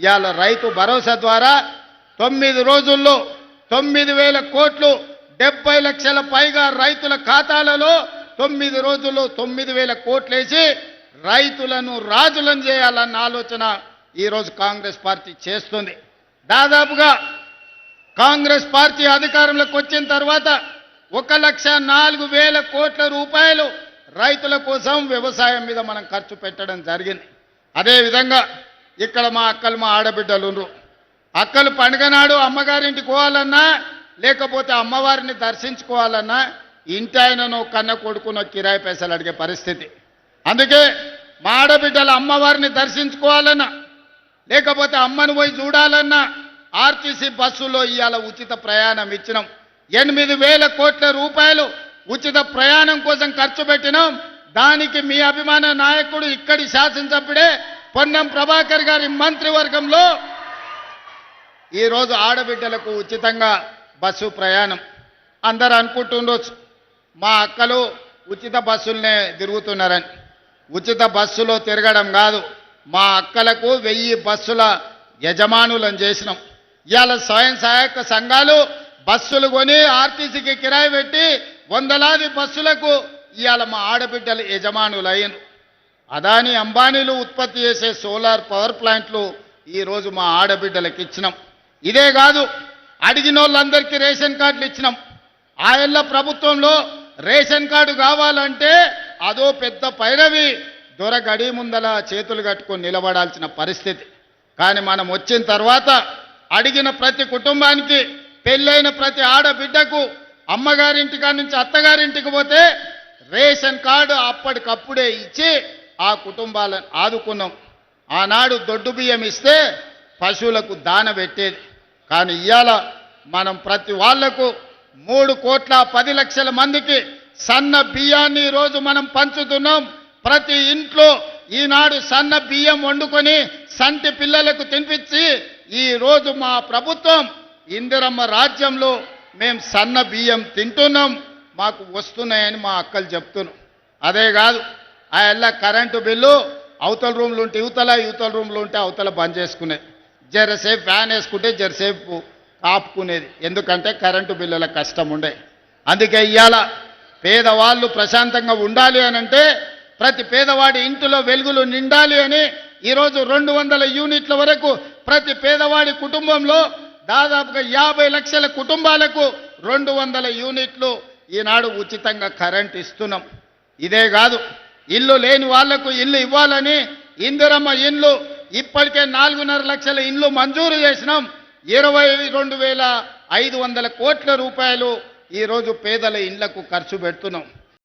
ఇవాళ రైతు భరోసా ద్వారా తొమ్మిది రోజుల్లో తొమ్మిది వేల కోట్లు డెబ్బై లక్షల పైగా రైతుల ఖాతాలలో తొమ్మిది రోజుల్లో తొమ్మిది వేల కోట్లు వేసి రైతులను రాజులను చేయాలన్న ఆలోచన ఈరోజు కాంగ్రెస్ పార్టీ చేస్తుంది. దాదాపుగా కాంగ్రెస్ పార్టీ అధికారంలోకి వచ్చిన తర్వాత ఒక లక్ష నాలుగు వేల కోట్ల రూపాయలు రైతుల కోసం వ్యవసాయం మీద మనం ఖర్చు పెట్టడం జరిగింది. అదేవిధంగా ఇక్కడ మా అక్కలు మా ఆడబిడ్డలు ఉన్నారు. అక్కలు పండుగ నాడు అమ్మగారింటికి పోవాలన్నా లేకపోతే అమ్మవారిని దర్శించుకోవాలన్నా ఇంటి ఆయనను కన్న కొడుకునో కిరాయి పైసలు అడిగే పరిస్థితి. అందుకే మా ఆడబిడ్డలు అమ్మవారిని దర్శించుకోవాలన్నా లేకపోతే అమ్మను పోయి చూడాలన్నా ఆర్టీసీ బస్సులో ఇవాళ ఉచిత ప్రయాణం ఇచ్చినాం. ఎనిమిది వేల కోట్ల రూపాయలు ఉచిత ప్రయాణం కోసం ఖర్చు పెట్టినాం. దానికి మీ అభిమాన నాయకుడు ఇక్కడి శాసనసభ్యుడే పొన్నం ప్రభాకర్ గారి మంత్రివర్గంలో ఈరోజు ఆడబిడ్డలకు ఉచితంగా బస్సు ప్రయాణం. అందరూ అనుకుంటుండొచ్చు మా అక్కలు ఉచిత బస్సులనే తిరుగుతున్నారని. ఉచిత బస్సులో తిరగడం కాదు మా అక్కలకు వెయ్యి బస్సుల యజమానులను చేసినాం. ఇవాళ స్వయం సహాయక సంఘాలు బస్సులు కొని ఆర్టీసీకి కిరాయి పెట్టి వందలాది బస్సులకు ఇవాళ మా ఆడబిడ్డలు యజమానులు అయ్యారు అదాని అంబానీలు ఉత్పత్తి చేసే సోలార్ పవర్ ప్లాంట్లు ఈరోజు మా ఆడబిడ్డలకు ఇచ్చినాం. ఇదే కాదు అడిగిన వాళ్ళందరికీ రేషన్ కార్డులు ఇచ్చినాం. ఆయల్ల ప్రభుత్వంలో రేషన్ కార్డు కావాలంటే అదో పెద్ద పైరవి దొర గడి ముందల చేతులు కట్టుకొని నిలబడాల్సిన పరిస్థితి. కానీ మనం వచ్చిన తర్వాత అడిగిన ప్రతి కుటుంబానికి పెళ్ళైన ప్రతి ఆడబిడ్డకు అమ్మగారింటికా నుంచి అత్తగారింటికి పోతే రేషన్ కార్డు అప్పటికప్పుడే ఇచ్చి ఆ కుటుంబాలను ఆదుకున్నాం. ఆనాడు దొడ్డు బియ్యం ఇస్తే పశువులకు దాన పెట్టేది. కానీ ఇవాళ మనం ప్రతి వాళ్ళకు మూడు కోట్ల పది లక్షల మందికి సన్న బియ్యాన్ని ఈరోజు మనం పంచుతున్నాం. ప్రతి ఇంట్లో ఈనాడు సన్న బియ్యం వండుకొని సంటి పిల్లలకు తినిపించి ఈరోజు మా ప్రభుత్వం ఇందిరమ్మ రాజ్యంలో మేము సన్న బియ్యం తింటున్నాం. మాకు వస్తున్నాయని మా అక్కలు చెప్తున్నాం అదే కాదు ఆ ఎల్ల కరెంటు బిల్లు అవతల రూమ్లు ఉంటే యువతల యువతల రూమ్లు ఉంటే అవతల బంద్ చేసుకునేది జరసేపు ఫ్యాన్ వేసుకుంటే జరసేపు ఆపుకునేది ఎందుకంటే కరెంటు బిల్లుల కష్టం ఉండే. అందుకే ఇవాళ పేదవాళ్ళు ప్రశాంతంగా ఉండాలి అని అంటే ప్రతి పేదవాడి ఇంటిలో వెలుగులు నిండాలి అని ఈరోజు రెండు వందల యూనిట్ల వరకు ప్రతి పేదవాడి కుటుంబంలో దాదాపుగా యాభై లక్షల కుటుంబాలకు రెండు వందల యూనిట్లు ఈనాడు ఉచితంగా కరెంట్ ఇస్తున్నాం. ఇదే కాదు. ఇల్లు లేని వాళ్ళకు ఇల్లు ఇవ్వాలని ఇందిరమ్మ ఇల్లు ఇప్పటికే నాలుగున్నర లక్షల ఇండ్లు మంజూరు చేసినాం. ఇరవై రెండు వేల ఐదు వందల కోట్ల రూపాయలు ఈరోజు పేదల ఇండ్లకు ఖర్చు పెడుతున్నాం.